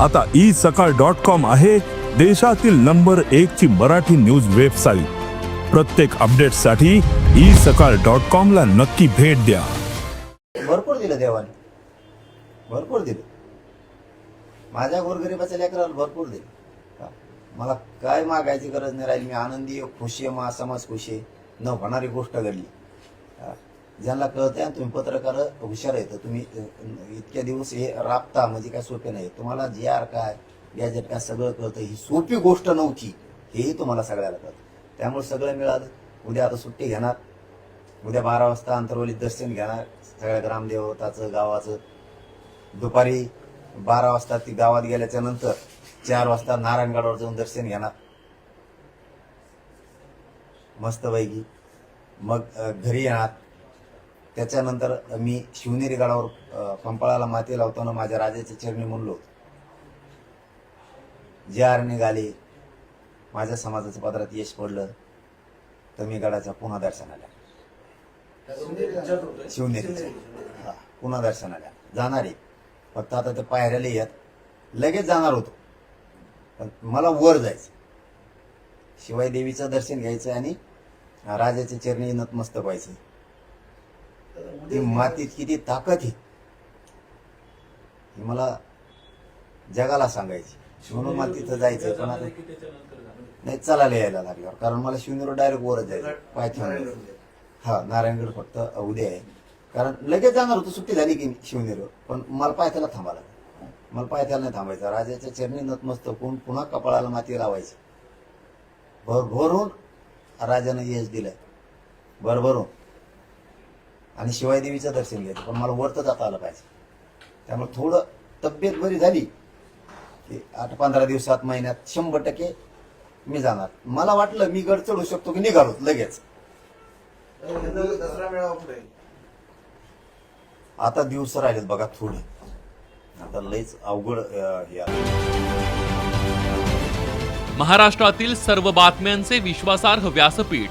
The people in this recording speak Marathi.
आता ई सकाळ डॉट कॉम आहे देशातील नंबर एक ची मराठी न्यूज वेबसाईट. प्रत्येक अपडेटसाठी ई सकाळ डॉट कॉम ला नक्की भेट द्या. भरपूर दिलं देवाने. भरपूर दिलं. माझ्या गोरगरिबाच्या लेकराला भरपूर दिलं. मला काय मागायची गरज नाही राहिली. मी आनंदी आहे, खुशी आहे मा समाज खुशी आहे. न होणारी गोष्ट घडली. ज्यांना कळतंय आणि तुम्ही पत्रकार हुशार आहेत तुम्ही इतक्या दिवस हे राबता म्हणजे काय सोपे नाही. तुम्हाला जी आर काय गॅजेट काय सगळं कळतं ही सोपी गोष्ट नव्हती हेही तुम्हाला सगळ्याला कळतं. त्यामुळे सगळं मिळालं. उद्या आता सुट्टी घेणार. उद्या बारा वाजता अंतरवलीत दर्शन घेणार. सगळ्या ग्रामदेवताचं गावाचं. दुपारी बारा वाजता ती गावात गेल्याच्यानंतर चार वाजता नारायणगडावर जाऊन दर्शन घेणार. मस्तपैकी मग घरी येणार. त्याच्यानंतर मी शिवनेरी गडावर पंपाळाला माती लावताना माझ्या राजाचे चरणी म्हणलो जे आर निघाले माझ्या समाजाच्या पदरात यश पडलं तर मी गडाच्या पुन्हा दर्शनाला शिवनेरीच्या हा, पुन्हा दर्शनाला जाणार आहे. फक्त आता ते पायऱ्याला येत. लगेच जाणार होतो. पण मला वर जायचं. शिवाय देवीचं दर्शन घ्यायचं आणि राजाचे चरणी नतमस्तक व्हायचं. ती मातीत किती ताकद आहे. ही मला जगाला सांगायची. म्हणून मला तिथं जायचं पण आता नाही चालायला यायला लागल्यावर. कारण मला शिवनेरीवर डायरेक्ट वरच जायचं पाय ठेवून हा नारायणगड फक्त उद्या आहे. कारण लगेच जाणार होतो सुट्टी झाली की शिवनेरीवर. पण मला पायथ्याला थांबा लागलं. मला पायथ्याला नाही थांबायचं. राजाच्या चरणी नतमस्तक होऊन पुन्हा कपाळाला माती लावायची. भरभरून राजानं यश दिलंय. भरभरून. आणि शिवाय देवीचं दर्शन घ्यायचं. पण मला वरत जाता आलं पाहिजे. त्यामुळे थोडं तब्येत बरी झाली की आठ पंधरा दिवसात महिन्यात शंभर टक्के मी जाणार. मला वाटलं मी गड चढू शकतो की निघालो लगेच? आता दिवस राहिलेत बघा थोडे. आता लईच अवघड हे. महाराष्ट्रातील सर्व बातम्यांचे विश्वासार्ह व्यासपीठ.